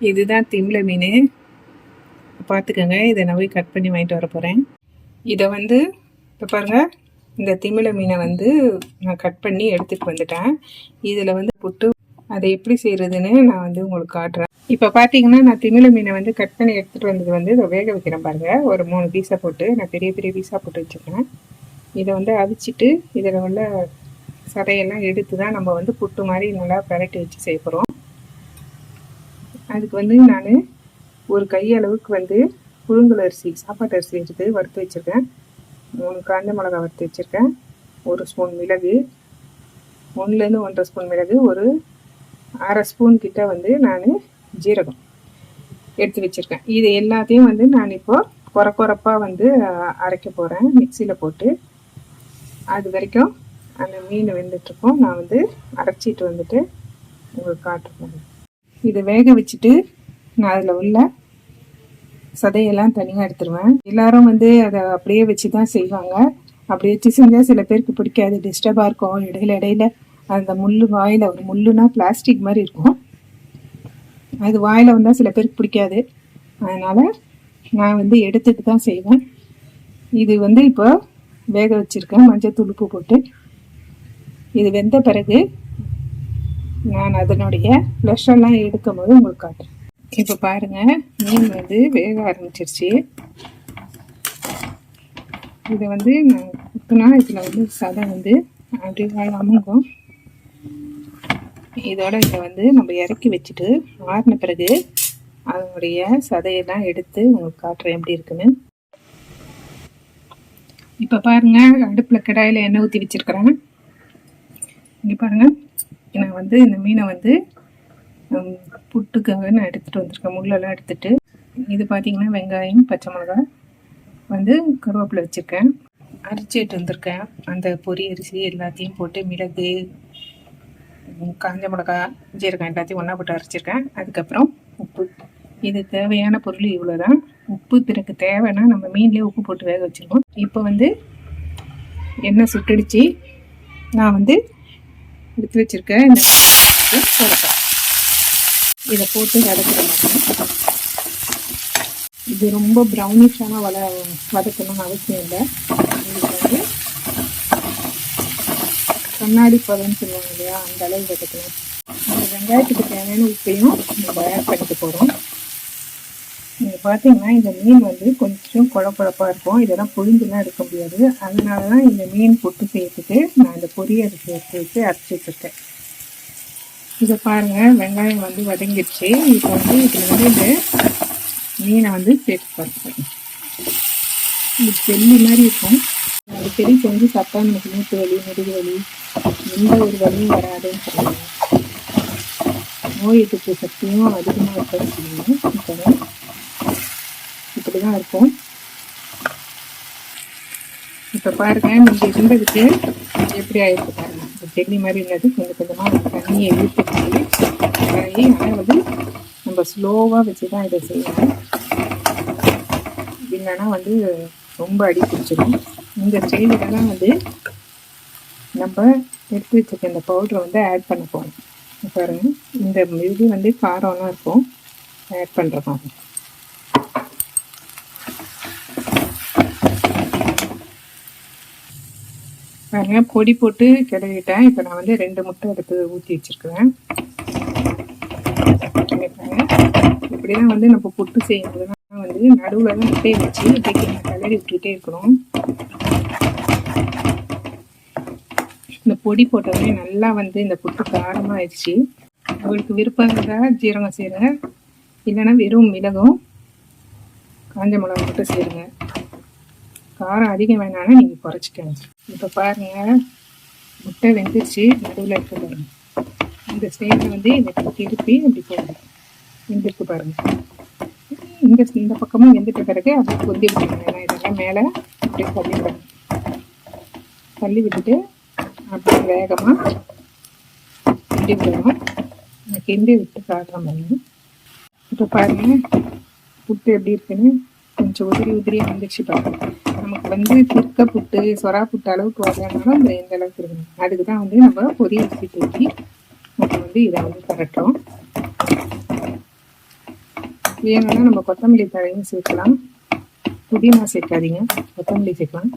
இதுதான் திம்ல மீன். பார்த்துக்கோங்க இதை நான் போய் கட் பண்ணி வாங்கிட்டு வர போகிறேன் இதை வந்து இப்போ பாருங்கள் இந்த திமிழ மீனை வந்து நான் கட் பண்ணி எடுத்துகிட்டு வந்துட்டேன். இதில் வந்து புட்டு அதை எப்படி செய்கிறதுன்னு நான் வந்து உங்களுக்கு காட்டுறேன். இப்போ பார்த்தீங்கன்னா நான் திமிழ மீனை வந்து கட் பண்ணி எடுத்துகிட்டு வந்தது வந்து இதை வேக வைக்கிறேன் பாருங்கள் ஒரு மூணு பீஸாக போட்டு நான் பெரிய பெரிய பீஸாக போட்டு வச்சுருக்கேன். இதை வந்து அவிச்சிட்டு இதில் உள்ள சதையெல்லாம் எடுத்து தான் நம்ம வந்து புட்டு மாதிரி நல்லா பிரட்டி வச்சு செய்ய போகிறோம் அதுக்கு வந்து நான் ஒரு கையளவுக்கு வந்து புழுங்கல் அரிசி சாப்பாட்டு அரிசி எடுத்து வறுத்து வச்சுருக்கேன். மூணு காஞ்ச மிளகா வறுத்து வச்சுருக்கேன். ஒரு ஸ்பூன் மிளகு ஒன்றுலேருந்து ஒன்றரை ஸ்பூன் மிளகு ஒரு அரை ஸ்பூன் கிட்ட வந்து நான் ஜீரகம் எடுத்து வச்சுருக்கேன். இது எல்லாத்தையும் வந்து நான் இப்போது குறை குறைப்பாக வந்து அரைக்க போகிறேன் மிக்சியில் போட்டு. அது வரைக்கும் அந்த மீன் வெந்துட்டுருக்கோம் நான் வந்து அரைச்சிட்டு வந்துட்டு உங்களுக்கு காட்டுறேன். இதை வேக வச்சுட்டு நான் அதில் உள்ள சதையெல்லாம் தனியாக எடுத்துருவேன். எல்லாரும் வந்து அதை அப்படியே வச்சு தான் செய்வாங்க. அப்படி வச்சு செஞ்சால் சில பேருக்கு பிடிக்காது. டிஸ்டர்பாக இருக்கும். இடையில இடையில அந்த முள் வாயில் ஒரு முள்ளுனா பிளாஸ்டிக் மாதிரி இருக்கும். அது வாயில் வந்தால் சில பேருக்கு பிடிக்காது. அதனால் நான் வந்து எடுத்துட்டு தான் செய்வேன். இது வந்து இப்போ வேக வச்சுருக்கேன். மஞ்சள் துளுப்பு போட்டு. இது வெந்த பிறகு நான் அதனுடைய ஃப்ளஷெல்லாம் எடுக்கும் போது உங்களுக்கு காட்டுறேன். இப்போ பாருங்க மீன் வந்து வேக ஆரம்பிச்சிருச்சு. இதை வந்து நான் குத்துனா இதில் வந்து சதை வந்து அப்படியே அமுங்கும். இதோட இதை வந்து நம்ம இறக்கி வச்சுட்டு ஆறின பிறகு அதனுடைய சதையெல்லாம் எடுத்து உங்களுக்கு காட்டுறேன் எப்படி இருக்குன்னு. இப்போ பாருங்கள் அடுப்பில் கடாயில் எண்ணெய் ஊற்றி வச்சுருக்கிறேன். இங்கே பாருங்கள் நான் வந்து இந்த மீனை வந்து புட்டுக்காக நான் எடுத்துகிட்டு வந்திருக்கேன். முள்ளெல்லாம் எடுத்துகிட்டு இது பார்த்திங்கன்னா வெங்காயம் பச்சை மிளகா வந்து கருவேப்பிலை வச்சுருக்கேன். அரிச்சிட்டு வந்திருக்கேன். அந்த பொரி அரிசி எல்லாத்தையும் போட்டு மிளகு காஞ்ச மிளகா ஜீரகம் எல்லாத்தையும் ஒன்றா போட்டு அரைச்சிருக்கேன். அதுக்கப்புறம் உப்பு. இது தேவையான பொருள் இவ்வளோ தான் உப்பு பிறகு தேவைன்னா நம்ம மீன்லேயே உப்பு போட்டு வேக வச்சுருவோம். இப்போ வந்து எண்ணெய் சுட்டடிச்சு நான் வந்து எடுத்து வச்சுருக்கேன். இந்த போடப்பேன் இதை போட்டு வதக்குற இது ரொம்ப ப்ரௌனிஷான வள வதக்கணும்னு அவசியம் இல்லை. இதுக்கு வந்து கண்ணாடி பதம்னு சொல்லுவாங்க இல்லையா? அந்த அளவு வதக்கணும். வெங்காயத்துக்கு தேவையான உப்பையும் நம்ம ஆட் பண்ணிட்டு போகிறோம் பார்த்தீங்கன்னா இந்த மீன் வந்து கொஞ்சம் குழப்பழப்பாக இருக்கும். இதெல்லாம் புழிஞ்சுலாம் எடுக்க முடியாது. அதனால தான் இந்த மீன் பொட்டு சேர்த்துட்டு நான் இந்த பொரியல் எடுத்து வச்சு அரைச்சிட்டுருக்கேன் இதை பாருங்கள் வெங்காயம் வந்து வதங்கிடுச்சு. இப்போ வந்து இதில் வந்து இந்த மீனை வந்து சேர்த்து பாருங்க. இது ஜெல்லி மாதிரி இருக்கும். அடிக்கடி கொஞ்சம் சாப்பிட்டா நமக்கு மூட்டு வலி முதுகு வலி எந்த ஒரு வலியும் வராதுன்னு சொல்லுவாங்க. நோய் எதிர்ப்பு சக்தியும் அதிகமாக இருக்கிறது சொல்லுவாங்க. இப்படி தான் இருக்கும். இப்போ பாருங்கள் நீங்கள் இருந்ததுக்கு எப்படி ஆயிருக்கு பாருங்க. இந்த செடி மாதிரி இருந்தது கொஞ்சம் கொஞ்சமாக தண்ணியை இழுத்துச்சு ஆனால் வந்து நம்ம ஸ்லோவாக வச்சு தான் இதை செய்யணும். இல்லைன்னா வந்து ரொம்ப அடி பிடிச்சிடும் இந்த ஸ்டேஜில் வந்து நம்ம எடுத்து வச்சுருக்க இந்த பவுடரை வந்து ஆட் பண்ண போகிறோம் பாருங்கள் இந்த இது வந்து காரம்லாம் இருக்கும். ஆட் பண்ணுறோம் பாருங்க பொடி போட்டு கிளறிட்டேன். இப்போ நான் வந்து ரெண்டு முட்டை எடுத்து ஊற்றி வச்சுருக்குறேன். இப்படி தான் வந்து நம்ம புட்டு செய்யும்போது தான் வந்து நடுவில் தான் முட்டையை வச்சு இப்படி கிளறி விட்டுட்டே இருக்கணும். இந்த பொடி போட்டோடனே நல்லா வந்து இந்த புட்டு காரமாக ஆயிடுச்சு. உங்களுக்கு விருப்பம் இருந்தால் ஜீரகம் செய்யுங்க. இல்லைன்னா வெறும் மிளகும் காஞ்ச மிளகா மட்டும் செய்யுங்க காரம் அதிகம் வேணாலும் நீங்கள் குறைச்சிக்கங்க. இப்போ பாருங்கள் முட்டை வெந்துருச்சு நடுவில் இருக்க பாருங்க. இந்த ஸ்டேஜில் வந்து இதை திருப்பி இப்படி போடுங்க. வெந்திருக்கு பாருங்கள் இந்த இந்த பக்கமும் வெந்துட்ட பிறகு அப்படியே கொதி விட்டுருங்க. ஏன்னா இதெல்லாம் மேலே அப்படியே தள்ளி விடணும் தள்ளி விட்டுட்டு அப்படியே வேகமாக கிண்டி விடணும். கிண்டி விட்டு காட்டுற மாதிரி. இப்போ பாருங்கள் புட்டு எப்படி இருக்குன்னு கொஞ்சம் உதிரி உதிரியாக வந்துச்சு பாருங்கள் வந்து திருக்க புட்டு சொரா புட்டு அளவுக்கு வரலனாலும் அந்த எந்த அளவுக்கு இருக்கணும். அதுக்கு தான் வந்து நம்ம பொரிய அரிசி தூக்கி நம்ம வந்து இதை வந்து பரட்டுறோம். வேணும்னா நம்ம கொத்தமல்லி தழையும் சேர்க்கலாம். புதினா சேர்க்காதீங்க. கொத்தமல்லி சேர்க்கலாம்.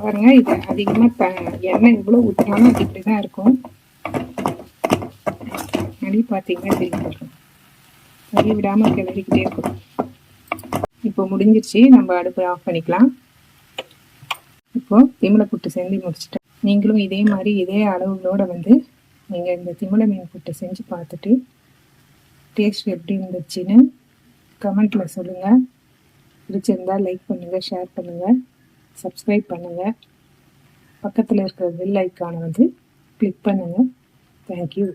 பாருங்க இது அதிகமாக த எண்ணெய் எவ்வளோ ஊற்றினாலும் அது இப்படி தான் இருக்கும். அடி பார்த்தீங்கன்னா தெரியும் பாருங்க கறி விடாமல் கிளறிக்கிட்டே இருக்கும். இப்போ முடிஞ்சிருச்சு. நம்ம அடுப்பை ஆஃப் பண்ணிக்கலாம். இப்போ திமிலை புட்டு செஞ்சு முடிச்சிட்டேன். நீங்களும் இதே மாதிரி இதே அளவுகளோட வந்து நீங்கள் இந்த திமிலை மீன் புட்டு செஞ்சு பார்த்துட்டு டேஸ்ட் எப்படி இருந்துச்சுன்னு கமெண்ட்டில் சொல்லுங்கள் பிடிச்சிருந்தால் லைக் பண்ணுங்கள் ஷேர் பண்ணுங்கள் சப்ஸ்கிரைப் பண்ணுங்கள் பக்கத்தில் இருக்கிற பெல் ஐக்கானை வந்து கிளிக் பண்ணுங்கள் தேங்க்யூ